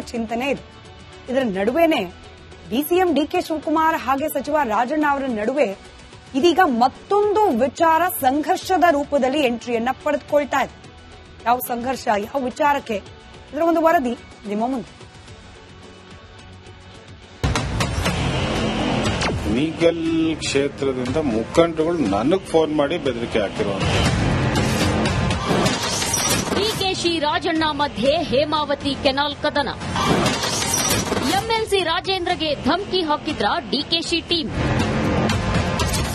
ಚಿಂತನೆ ಇದೆ. ಇದರ ನಡುವೆನೆ ಡಿಸಿಎಂ ಡಿಕೆ ಶಿವಕುಮಾರ್ ಹಾಗೆ ಸಚಿವ ರಾಜಣ್ಣ ಅವರ ನಡುವೆ ಇದೀಗ ಮತ್ತೊಂದು ವಿಚಾರ ಸಂಘರ್ಷದ ರೂಪದಲ್ಲಿ ಎಂಟ್ರಿಯನ್ನ ಪಡೆದುಕೊಳ್ತಾ ಇದೆ. ಯಾವ ಸಂಘರ್ಷ, ಯಾವ ವಿಚಾರಕ್ಕೆ? ಇದರ ಒಂದು ವರದಿ ನಿಮ್ಮ ಮುಂದೆ. ಕುಣಿಗಲ್ ಕ್ಷೇತ್ರದಿಂದ ಮುಖಂಡರುಗಳು ನನಗ್ ಫೋನ್ ಮಾಡಿ ಬೆದರಿಕೆ ಹಾಕಿರುವಂತ ಡಿಕೆಶಿ ರಾಜಣ್ಣ ಮಧ್ಯೆ ಹೇಮಾವತಿ ಕೆನಾಲ್ ಕದನ. ಎಂಎಲ್ಸಿ ರಾಜೇಂದ್ರಗೆ ಧಮಕಿ ಹಾಕಿದ್ರ ಡಿಕೆಶಿ ಟೀಮ್.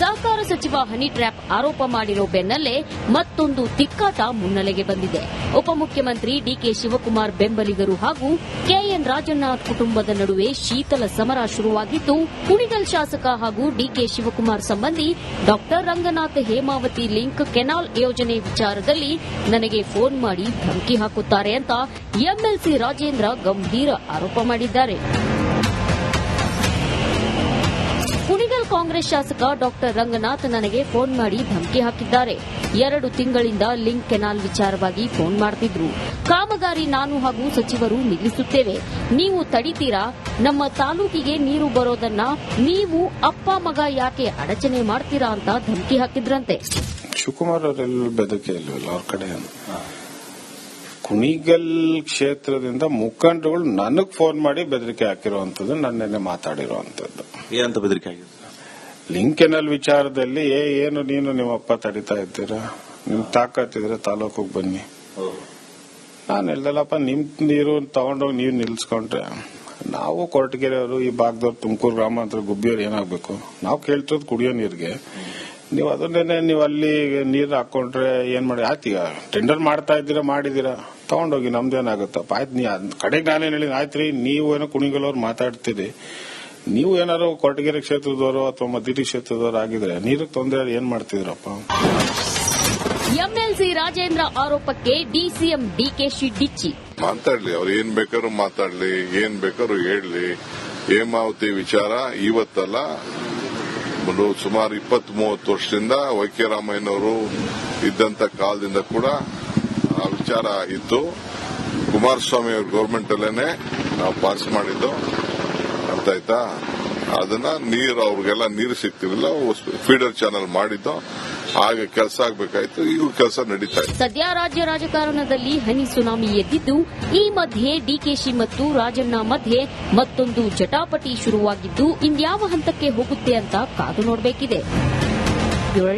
ಸಹಕಾರ ಸಚಿವ ಹನಿ ಟ್ರ್ಯಾಪ್ ಆರೋಪ ಮಾಡಿರೋ ಬೆನ್ನಲ್ಲೇ ಮತ್ತೊಂದು ತಿಕ್ಕಾಟ ಮುನ್ನೆಲೆಗೆ ಬಂದಿದೆ. ಉಪಮುಖ್ಯಮಂತ್ರಿ ಡಿಕೆ ಶಿವಕುಮಾರ್ ಬೆಂಬಲಿಗರು ಹಾಗೂ ಕೆಎನ್ ರಾಜಣ್ಣ ಕುಟುಂಬದ ನಡುವೆ ಶೀತಲ ಸಮರ ಶುರುವಾಗಿದ್ದು, ಕುಣಿಗಲ್ ಶಾಸಕ ಹಾಗೂ ಡಿಕೆ ಶಿವಕುಮಾರ್ ಸಂಬಂಧಿ doctor Ranganath Hemavathi link canal ಯೋಜನೆ ವಿಚಾರದಲ್ಲಿ ನನಗೆ ಫೋನ್ ಮಾಡಿ ಧಮಕಿ ಹಾಕುತ್ತಾರೆ ಅಂತ ಎಂಎಲ್ಸಿ ರಾಜೇಂದ್ರ ಗಂಭೀರ ಆರೋಪ ಮಾಡಿದ್ದಾರೆ. ಕಾಂಗ್ರೆಸ್ ಶಾಸಕ ಡಾಕ್ಟರ್ ರಂಗನಾಥ್ ನನಗೆ ಫೋನ್ ಮಾಡಿ ಧಮಕಿ ಹಾಕಿದ್ದಾರೆ. ಎರಡು ತಿಂಗಳಿಂದ ಲಿಂಕ್ ಕೆನಾಲ್ ವಿಚಾರವಾಗಿ ಫೋನ್ ಮಾಡ್ತಿದ್ರು. ಕಾಮಗಾರಿ ನಾನು ಹಾಗೂ ಸಚಿವರು ನಿಲ್ಲಿಸುತ್ತೇವೆ. ನೀವು ತಡಿತೀರಾ? ನಮ್ಮ ತಾಲೂಕಿಗೆ ನೀರು ಬರೋದನ್ನ ನೀವು ಅಪ್ಪ ಮಗ ಯಾಕೆ ಅಡಚಣೆ ಮಾಡ್ತೀರಾ ಅಂತ ಧಮಕಿ ಹಾಕಿದ್ರಂತೆ. ಶಿವಕುಮಾರ್ ಅವರೆಲ್ಲ ಬೆದರಿಕೆ ಇಲ್ವಲ್ಲ ಅವ್ರ ಕಡೆ? ಕುಣಿಗಲ್ ಕ್ಷೇತ್ರದಿಂದ ಮುಖಂಡರುಗಳು ನನಗ್ ಫೋನ್ ಮಾಡಿ ಬೆದರಿಕೆ ಹಾಕಿರುವಂತದ್ದು ನನ್ನೆ ನೆನ್ನೆ ಮಾತಾಡಿರುವಂತದ್ದು ಏನಂತ ಬೆದರಿಕೆ ಆಗಿದೆ ಲಿಂಕೆನಲ್ ವಿಚಾರದಲ್ಲಿ ಏನು ನೀನು ನಿಮ್ಮಪ್ಪ ತಡಿತಾ ಇದ್ದೀರಾ? ನಿಮ್ ತಾಕತ್ತಿದ್ರೆ ತಾಲೂಕಿಗೆ ಬನ್ನಿ. ನಾನು ಹೇಳ್ದಲ್ಲಪ್ಪ ನಿಮ್ ನೀರು ತಗೊಂಡೋಗಿ ನೀವು ನಿಲ್ಸ್ಕೊಂಡ್ರೆ. ನಾವು ಕೊರಟಗೆರೆಯವರು ಈ ಭಾಗದವ್ರು ತುಮಕೂರು ಗ್ರಾಮಾಂತರ ಗುಬ್ಬಿಯವ್ರು ಏನಾಗಬೇಕು? ನಾವು ಕೇಳ್ತಿರೋದು ಕುಡಿಯೋ ನೀರಿಗೆ. ನೀವು ಅದನ್ನೇ ನೀವು ಅಲ್ಲಿ ನೀರು ಹಾಕೊಂಡ್ರೆ ಏನ್ ಮಾಡಿ? ಆಯ್ತೀಗ ಟೆಂಡರ್ ಮಾಡ್ತಾ ಇದ್ದೀರಾ ಮಾಡಿದೀರಾ ತಗೊಂಡೋಗಿ ನಮ್ದೇನಾಗುತ್ತಪ್ಪ? ಆಯ್ತು, ನೀ ಕಡೆಗೆ ನಾನೇನು ಹೇಳಿ ಆಯ್ತು ರೀ ನೀವು ಏನೋ ಕುಣಿಗಲವ್ರು ಮಾತಾಡ್ತೀರಿ. ನೀವು ಏನಾದ್ರು ಕೊರಟಗೆರೆ ಕ್ಷೇತ್ರದವರು ಅಥವಾ ಮದ್ದಿಟಿ ಕ್ಷೇತ್ರದವರು ಆಗಿದ್ರೆ ನೀರಿಗೆ ತೊಂದರೆ ಏನ್ ಮಾಡ್ತಿದ್ರಪ್ಪ? ಎಂಎಲ್ಸಿ ರಾಜೇಂದ್ರ ಆರೋಪಕ್ಕೆ ಡಿಸಿಎಂ ಡಿಕೆಶಿ ಡಿಚ್ಚಿ ಮಾತಾಡ್ಲಿ ಅವ್ರು ಏನ್ ಬೇಕಾದ್ರೂ ಮಾತಾಡ್ಲಿ ಏನ್ ಬೇಕಾದ್ರೂ ಹೇಳಲಿ. ಹೇಮಾವತಿ ವಿಚಾರ ಇವತ್ತಲ್ಲ. ಸುಮಾರು ಇಪ್ಪತ್ತ್ ಮೂವತ್ತು ವರ್ಷದಿಂದ ವೈ ಕೆ ರಾಮಯ್ಯನವರು ಇದ್ದಂತ ಕಾಲದಿಂದ ಕೂಡ ಆ ವಿಚಾರ ಇತ್ತು. ಕುಮಾರಸ್ವಾಮಿ ಅವ್ರ ಗೌರ್ಮೆಂಟ್ ಅಲ್ಲೇನೆ ನಾವು ಪಾಸ್ ಮಾಡಿದ್ದು. ಅರ್ಥ ಆಯ್ತಾ ಅದನ್ನ ನೀರು ಅವ್ರಿಗೆಲ್ಲ ನೀರು ಸಿಗ್ತಿರಲಿಲ್ಲ. ಫೀಡರ್ ಚಾನಲ್ ಮಾಡಿದ್ದು. ಹಾಗೆ ಕೆಲಸ ಆಗ್ಬೇಕಾಯ್ತು. ಈಗ ಕೆಲಸ ನಡೀತಾ ಇದೆ. ಸದ್ಯ ರಾಜ್ಯ ರಾಜಕಾರಣದಲ್ಲಿ ಹನಿ ಸುನಾಮಿ ಎದ್ದಿದ್ದು ಈ ಮಧ್ಯೆ ಡಿಕೆಶಿ ಮತ್ತು ರಾಜಣ್ಣ ಮಧ್ಯೆ ಮತ್ತೊಂದು ಜಟಾಪಟಿ ಶುರುವಾಗಿದ್ದು ಇನ್ಯಾವ ಹಂತಕ್ಕೆ ಹೋಗುತ್ತೆ ಅಂತ ಕಾದು ನೋಡಬೇಕಿದೆ.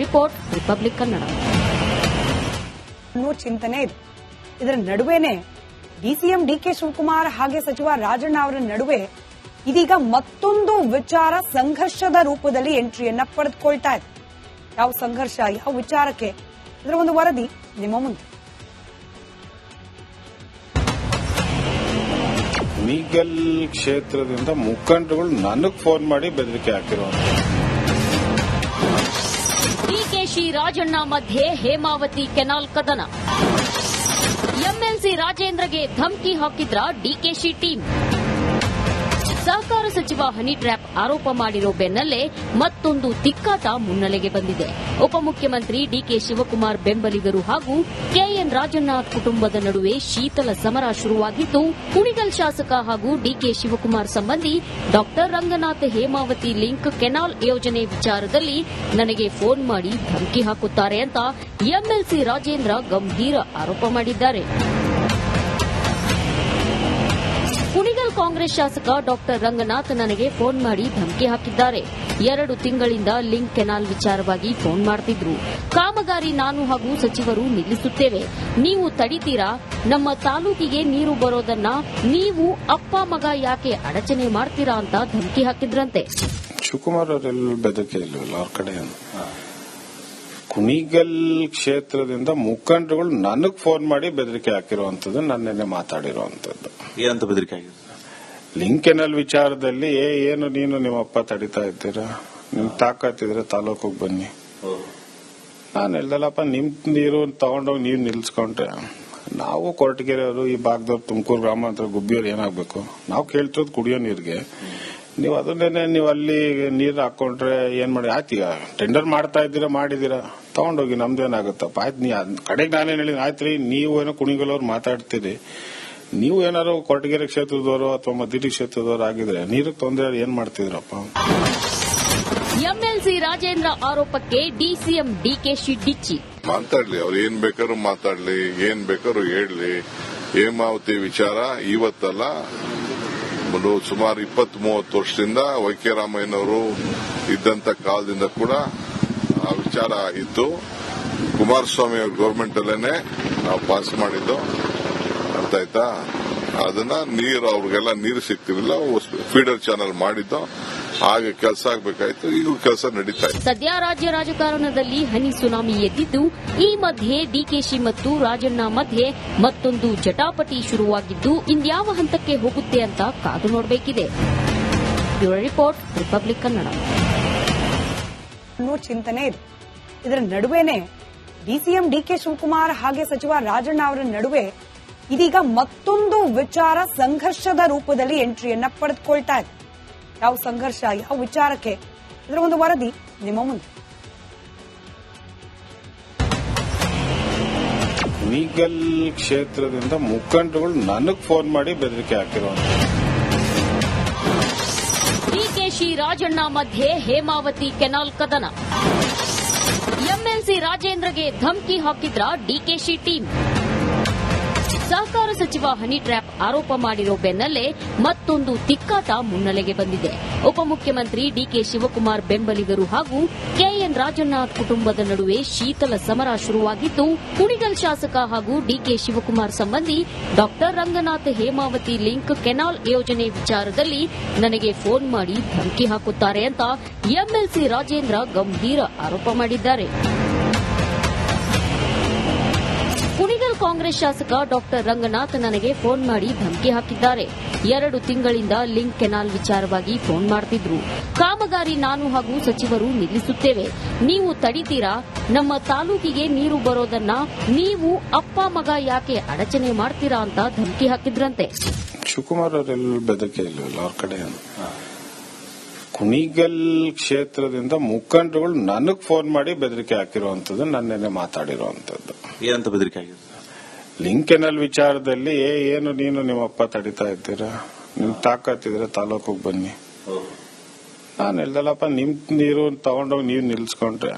Report Republic Kannada. ಚಿಂತನೆ ಇದೆ. ಇದರ ನಡುವೆನೆ ಡಿಸಿಎಂ ಡಿಕೆ ಶಿವಕುಮಾರ್ ಹಾಗೆ ಸಚಿವ ರಾಜಣ್ಣ ಅವರ ನಡುವೆ ಇದೀಗ ಮತ್ತೊಂದು ವಿಚಾರ ಸಂಘರ್ಷದ ರೂಪದಲ್ಲಿ ಎಂಟ್ರಿಯನ್ನ ಪಡೆದುಕೊಳ್ತಾ ಇದೆ. ಯಾವ ಸಂಘರ್ಷ ಯಾವ ವಿಚಾರಕ್ಕೆ? ಇದರ ಒಂದು ವರದಿ ನಿಮ್ಮ ಮುಂದೆ. ಮೀಗಲ್ ಕ್ಷೇತ್ರದಿಂದ ಮುಖಂಡರುಗಳು ನನಗ್ ಫೋನ್ ಮಾಡಿ ಬೆದರಿಕೆ ಹಾಕಿರುವಂತ ಡಿಕೆಶಿ ರಾಜಣ್ಣ ಮಧ್ಯೆ ಹೇಮಾವತಿ ಕೆನಾಲ್ ಕದನ. ಎಂಎಲ್ಸಿ ರಾಜೇಂದ್ರಗೆ ಧಮಕಿ ಹಾಕಿದ್ರ ಡಿಕೆಶಿ ಟೀಮ್. ಸಹಕಾರ ಸಚಿವ ಹನಿ ಟ್ರ್ಯಾಪ್ ಆರೋಪ ಮಾಡಿರೋ ಬೆನ್ನಲ್ಲೇ ಮತ್ತೊಂದು ತಿಕ್ಕಾಟ ಮುನ್ನೆಲೆಗೆ ಬಂದಿದೆ. ಉಪಮುಖ್ಯಮಂತ್ರಿ ಡಿಕೆ ಶಿವಕುಮಾರ್ ಬೆಂಬಲಿಗರು ಹಾಗೂ ಕೆಎನ್ ರಾಜಣ್ಣ ಕುಟುಂಬದ ನಡುವೆ ಶೀತಲ ಸಮರ ಶುರುವಾಗಿದ್ದು, ಕುಣಿಗಲ್ ಶಾಸಕ ಹಾಗೂ ಡಿಕೆ ಶಿವಕುಮಾರ್ ಸಂಬಂಧಿ doctor Ranganath Hemavathi link canal ಯೋಜನೆ ವಿಚಾರದಲ್ಲಿ ನನಗೆ ಫೋನ್ ಮಾಡಿ ಧಮಕಿ ಹಾಕುತ್ತಾರೆ ಅಂತ ಎಂಎಲ್ಸಿ ರಾಜೇಂದ್ರ ಗಂಭೀರ ಆರೋಪ ಮಾಡಿದ್ದಾರೆ. ಕುಣಿಗಲ್ ಕಾಂಗ್ರೆಸ್ ಶಾಸಕ ಡಾಕ್ಟರ್ ರಂಗನಾಥ್ ನನಗೆ ಫೋನ್ ಮಾಡಿ ಧಮಕಿ ಹಾಕಿದ್ದಾರೆ. ಎರಡು ತಿಂಗಳಿಂದ ಲಿಂಕ್ ಕೆನಾಲ್ ವಿಚಾರವಾಗಿ ಫೋನ್ ಮಾಡ್ತಿದ್ರು. ಕಾಮಗಾರಿ ನಾನು ಹಾಗೂ ಸಚಿವರು ನಿಲ್ಲಿಸುತ್ತೇವೆ. ನೀವು ತಡಿತೀರಾ? ನಮ್ಮ ತಾಲೂಕಿಗೆ ನೀರು ಬರೋದನ್ನ ನೀವು ಅಪ್ಪ ಮಗ ಯಾಕೆ ಅಡಚಣೆ ಮಾಡ್ತೀರಾ ಅಂತ ಧಮಕಿ ಹಾಕಿದ್ರಂತೆ. ಶಿವಕುಮಾರ್ ಅವರೆಲ್ಲ ಬೆದರಿಕೆ ಇಲ್ವಲ್ಲ ಅವ್ರ ಕಡೆ ಕುಣಿಗಲ್ ಕ್ಷೇತ್ರದಿಂದ ಮುಖಂಡರುಗಳು ನನಗ್ ಫೋನ್ ಮಾಡಿ ಬೆದರಿಕೆ ಹಾಕಿರುವಂತದ್ದು ನಾನು ನೆನ್ನೆ ಮಾತಾಡಿರುವಂತದ್ದು ಏನಂತ ಬೆದರಿಕೆ ಆಗಿದೆ ಲಿಂಕೆನಲ್ ವಿಚಾರದಲ್ಲಿ ಏನು ನೀನು ನಿಮ್ಮಪ್ಪ ತಡಿತಾ ಇದ್ದೀರಾ? ನಿಮ್ ತಾಕತ್ತಿದ್ರೆ ತಾಲೂಕಿಗೆ ಬನ್ನಿ. ನಾನು ಹೇಳ್ದಲ್ಲಪ್ಪ, ನಿಮ್ ನೀರು ತಗೊಂಡೋಗಿ ನೀವು ನಿಲ್ಸ್ಕೊಂಡ್ರೆ ನಾವು ಕೊರಟಗೆರೆಯವರು ಈ ಭಾಗದವ್ರು ತುಮಕೂರು ಗ್ರಾಮಾಂತರ ಗುಬ್ಬಿಯವ್ರು ಏನಾಗಬೇಕು? ನಾವು ಕೇಳ್ತಿರೋದು ಕುಡಿಯೋ ನೀರಿಗೆ. ನೀವು ಅದನ್ನೇ ನೀವು ಅಲ್ಲಿ ನೀರು ಹಾಕೊಂಡ್ರೆ ಏನ್ ಮಾಡಿ? ಆಯ್ತೀಗ ಟೆಂಡರ್ ಮಾಡ್ತಾ ಇದ್ದೀರಾ ಮಾಡಿದೀರಾ ತಗೊಂಡೋಗಿ ನಮ್ದೇನಾಗುತ್ತಪ್ಪ? ಆಯ್ತು, ನೀ ಕಡೆಗೆ ನಾನೇನು ಹೇಳಿ ಆಯ್ತು ರೀ ನೀವು ಏನೋ ಕುಣಿಗಲವ್ರು ಮಾತಾಡ್ತೀರಿ. ನೀವು ಏನಾದ್ರು ಕೊರಟಗೆರೆ ಕ್ಷೇತ್ರದವರು ಅಥವಾ ಮದ್ದಿಡಿ ಕ್ಷೇತ್ರದವರು ಆಗಿದ್ರೆ ನೀರಿಗೆ ತೊಂದರೆ ಏನ್ ಮಾಡ್ತಿದ್ರಪ್ಪ? ಎಂಎಲ್ಸಿ ರಾಜೇಂದ್ರ ಆರೋಪಕ್ಕೆ ಡಿಸಿಎಂ ಡಿಕೆಶಿ ಡಿಚ್ಚಿ ಮಾತಾಡ್ಲಿ ಅವ್ರು ಏನ್ ಬೇಕಾದ್ರೂ ಮಾತಾಡ್ಲಿ ಏನ್ ಬೇಕಾದ್ರೂ ಹೇಳಲಿ. ಹೇಮಾವತಿ ವಿಚಾರ ಇವತ್ತಲ್ಲ. ಸುಮಾರು ಇಪ್ಪತ್ತ್ ಮೂವತ್ತು ವರ್ಷದಿಂದ ವೈಕೆ ರಾಮಯ್ಯನವರು ಇದ್ದಂತ ಕಾಲದಿಂದ ಕೂಡ ಆ ವಿಚಾರ ಇತ್ತು ಕುಮಾರಸ್ವಾಮಿ ಅವ್ರ ಗೌರ್ಮೆಂಟ್ ಅಲ್ಲೇನೆ ನಾವು ಪಾಸ್ ಮಾಡಿದ್ದು. ಆಯ್ತಾ ಅದನ್ನ ನೀರು ಅವ್ರಿಗೆಲ್ಲ ನೀರು ಸಿಗ್ತಿರ್ಲಿಲ್ಲ. ಫೀಡರ್ ಚಾನಲ್ ಮಾಡಿದ್ದು. ಹಾಗೆ ಕೆಲಸ ಆಗ್ಬೇಕಾಯ್ತು. ಈಗ ಕೆಲಸ ನಡೀತಾ ಇದೆ. ಸದ್ಯ ರಾಜ್ಯ ರಾಜಕಾರಣದಲ್ಲಿ ಹನಿ ಸುನಾಮಿ ಎದ್ದಿದ್ದು ಈ ಮಧ್ಯೆ ಡಿಕೆಶಿ ಮತ್ತು ರಾಜಣ್ಣ ಮಧ್ಯೆ ಮತ್ತೊಂದು ಜಟಾಪಟಿ ಶುರುವಾಗಿದ್ದು ಇಂದ್ಯಾವ ಹಂತಕ್ಕೆ ಹೋಗುತ್ತೆ ಅಂತ ಕಾದು ನೋಡಬೇಕಿದೆ. Report Republic Kannada. ಚಿಂತನೆ ಇದೆ. ಇದರ ನಡುವೆನೆ ಡಿಸಿಎಂ ಡಿಕೆ ಶಿವಕುಮಾರ್ ಹಾಗೆ ಸಚಿವ ರಾಜಣ್ಣ ಅವರ ನಡುವೆ ಇದೀಗ ಮತ್ತೊಂದು ವಿಚಾರ ಸಂಘರ್ಷದ ರೂಪದಲ್ಲಿ ಎಂಟ್ರಿಯನ್ನ ಪಡೆದುಕೊಳ್ತಾ ಇದೆ. ಯಾವ ಸಂಘರ್ಷ ಯಾವ ವಿಚಾರಕ್ಕೆ? ಇದರ ಒಂದು ವರದಿ ನಿಮ್ಮ ಮುಂದೆ. ಲೀಗಲ್ ಕ್ಷೇತ್ರದಿಂದ ಮುಖಂಡರುಗಳು ನನಗ್ ಫೋನ್ ಮಾಡಿ ಬೆದರಿಕೆ ಹಾಕಿರೋ ಡಿಕೆಶಿ ರಾಜಣ್ಣ ಮಧ್ಯೆ ಹೇಮಾವತಿ ಕೆನಾಲ್ ಕದನ. ಎಂಎಲ್ಸಿ ರಾಜೇಂದ್ರಗೆ ಧಮಕಿ ಹಾಕಿದ್ರ ಡಿಕೆಶಿ ಟೀಮ್. ಸಹಕಾರ ಸಚಿವ ಹನಿ ಟ್ರ್ಯಾಪ್ ಆರೋಪ ಮಾಡಿರೋ ಬೆನ್ನಲ್ಲೇ ಮತ್ತೊಂದು ತಿಕ್ಕಾಟ ಮುನ್ನೆಲೆಗೆ ಬಂದಿದೆ. ಉಪಮುಖ್ಯಮಂತ್ರಿ ಡಿಕೆ ಶಿವಕುಮಾರ್ ಬೆಂಬಲಿಗರು ಹಾಗೂ ಕೆಎನ್ ರಾಜಣ್ಣ ಕುಟುಂಬದ ನಡುವೆ ಶೀತಲ ಸಮರ ಶುರುವಾಗಿದ್ದು, ಕುಣಿಗಲ್ ಶಾಸಕ ಹಾಗೂ ಡಿಕೆ ಶಿವಕುಮಾರ್ ಸಂಬಂಧಿ doctor Ranganath Hemavathi link canal ಯೋಜನೆ ವಿಚಾರದಲ್ಲಿ ನನಗೆ ಫೋನ್ ಮಾಡಿ ಧಮಕಿ ಹಾಕುತ್ತಾರೆ ಅಂತ ಎಂಎಲ್ಸಿ ರಾಜೇಂದ್ರ ಗಂಭೀರ ಆರೋಪ ಮಾಡಿದ್ದಾರೆ. ಕಾಂಗ್ರೆಸ್ ಶಾಸಕ ಡಾಕ್ಟರ್ ರಂಗನಾಥ್ ನನಗೆ ಫೋನ್ ಮಾಡಿ ಧಮಕಿ ಹಾಕಿದ್ದಾರೆ. ಎರಡು ತಿಂಗಳಿಂದ ಲಿಂಕ್ ಕೆನಾಲ್ ವಿಚಾರವಾಗಿ ಫೋನ್ ಮಾಡ್ತಿದ್ರು. ಕಾಮಗಾರಿ ನಾನು ಹಾಗೂ ಸಚಿವರು ನಿಲ್ಲಿಸುತ್ತೇವೆ. ನೀವು ತಡಿತೀರಾ? ನಮ್ಮ ತಾಲೂಕಿಗೆ ನೀರು ಬರೋದನ್ನ ನೀವು ಅಪ್ಪ ಮಗ ಯಾಕೆ ಅಡಚಣೆ ಮಾಡ್ತೀರಾ ಅಂತ ಧಮಕಿ ಹಾಕಿದ್ರಂತೆ. ಶಿವಕುಮಾರ್ ಅವರೆಲ್ಲ ಬೆದರಿಕೆ ಅವ್ರ ಕಡೆ? ಕುಣಿಗಲ್ ಕ್ಷೇತ್ರದಿಂದ ಮುಖಂಡರುಗಳು ನನಗ್ ಫೋನ್ ಮಾಡಿ ಬೆದರಿಕೆ ಹಾಕಿರುವಂತದ್ದು ನನ್ನೆನೆ ಮಾತಾಡಿರುವಂತದ್ದು ಏನಂತ ಬೆದರಿಕೆ ಆಗಿದೆ ಲಿಂಕೆನಲ್ ವಿಚಾರದಲ್ಲಿ ಏನು ನೀನು ನಿಮ್ಮಪ್ಪ ತಡಿತಾ ಇದ್ದೀರಾ? ನಿಮ್ ತಾಕತ್ತಿದ್ರೆ ತಾಲೂಕಿಗೆ ಬನ್ನಿ. ನಾನು ಹೇಳ್ದಲ್ಲಪ್ಪ, ನಿಮ್ ನೀರು ತಗೊಂಡೋಗಿ ನೀವು ನಿಲ್ಸ್ಕೊಂಡ್ರೆ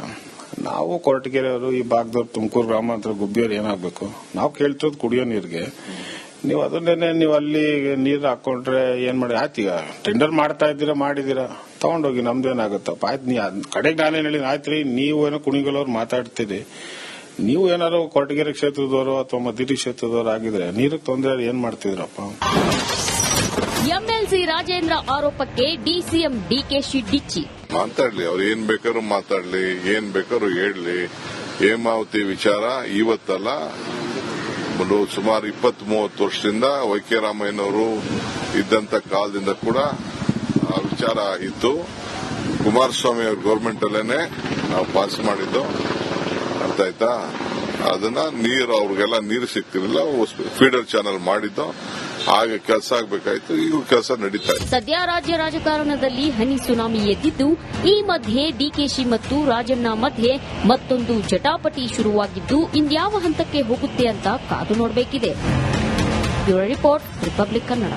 ನಾವು ಕೊರಟಗೆರೆಯವರು ಈ ಭಾಗದವ್ರು ತುಮಕೂರು ಗ್ರಾಮಾಂತರ ಗುಬ್ಬಿಯವ್ರು ಏನಾಗ್ಬೇಕು? ನಾವು ಕೇಳ್ತಿರೋದು ಕುಡಿಯೋ ನೀರಿಗೆ. ನೀವು ಅದನ್ನೇನೆ ನೀವು ಅಲ್ಲಿ ನೀರು ಹಾಕೊಂಡ್ರೆ ಏನ್ ಮಾಡಿ? ಆಯ್ತೀಗ ಟೆಂಡರ್ ಮಾಡ್ತಾ ಇದ್ದೀರಾ ಮಾಡಿದೀರಾ ತಗೊಂಡೋಗಿ ನಮ್ದೇನಾಗುತ್ತಪ್ಪ? ಆಯ್ತು, ನೀ ಕಡೆಗೆ ನಾನೇನು ಹೇಳಿ, ಆಯ್ತು ರೀ, ನೀವು ಏನೋ ಕುಣಿಗಲವ್ರು ಮಾತಾಡ್ತೀರಿ. ನೀವು ಏನಾದ್ರು ಕೊರಟಗೆರೆ ಕ್ಷೇತ್ರದವರು ಅಥವಾ ಮದ್ದಿಟ್ಟಿ ಕ್ಷೇತ್ರದವರು ಆಗಿದ್ರೆ ನೀರಿಗೆ ತೊಂದರೆ ಏನ್ ಮಾಡ್ತಿದ್ರಪ್ಪ? ಎಂಎಲ್ಸಿ ರಾಜೇಂದ್ರ ಆರೋಪಕ್ಕೆ ಡಿಸಿಎಂ ಡಿಕೆಶಿ ಡಿಚ್ಚಿ ಮಾತಾಡ್ಲಿ ಅವ್ರು ಏನ್ ಬೇಕಾದ್ರೂ ಮಾತಾಡ್ಲಿ ಏನ್ ಬೇಕಾದ್ರೂ ಹೇಳಲಿ. ಹೇಮಾವತಿ ವಿಚಾರ ಇವತ್ತಲ್ಲ. ಒಂದು ಸುಮಾರು ಇಪ್ಪತ್ತ್ ಮೂವತ್ತು ವರ್ಷದಿಂದ ವೈಕೆ ರಾಮಯ್ಯನವರು ಇದ್ದಂತ ಕಾಲದಿಂದ ಕೂಡ ಆ ವಿಚಾರ ಇತ್ತು. ಕುಮಾರಸ್ವಾಮಿ ಅವ್ರ ಗೌರ್ಮೆಂಟ್ ಅಲ್ಲೇನೆ ನಾವು ಪಾಸ್ ಮಾಡಿದ್ದು. ಅರ್ಥ ಆಯ್ತಾ ಅದನ್ನ ನೀರು, ಅವ್ರಿಗೆಲ್ಲ ನೀರು ಸಿಗ್ತಿರ್ಲಿಲ್ಲ. ಫೀಡರ್ ಚಾನಲ್ ಮಾಡಿದ್ದು. ಆಗ ಕೆಲಸ ಆಗ್ಬೇಕಾಯ್ತು. ಈಗ ಕೆಲಸ ನಡೀತಾ ಇದೆ. ಸದ್ಯ ರಾಜ್ಯ ರಾಜಕಾರಣದಲ್ಲಿ ಹನಿ ಸುನಾಮಿ ಎದ್ದಿದ್ದು, ಈ ಮಧ್ಯೆ ಡಿಕೆಶಿ ಮತ್ತು ರಾಜಣ್ಣ ಮಧ್ಯೆ ಮತ್ತೊಂದು ಜಟಾಪಟಿ ಶುರುವಾಗಿದ್ದು ಇಂದ್ಯಾವ ಹಂತಕ್ಕೆ ಹೋಗುತ್ತೆ ಅಂತ ಕಾದು ನೋಡಬೇಕಿದೆ. Report, Republic Kannada.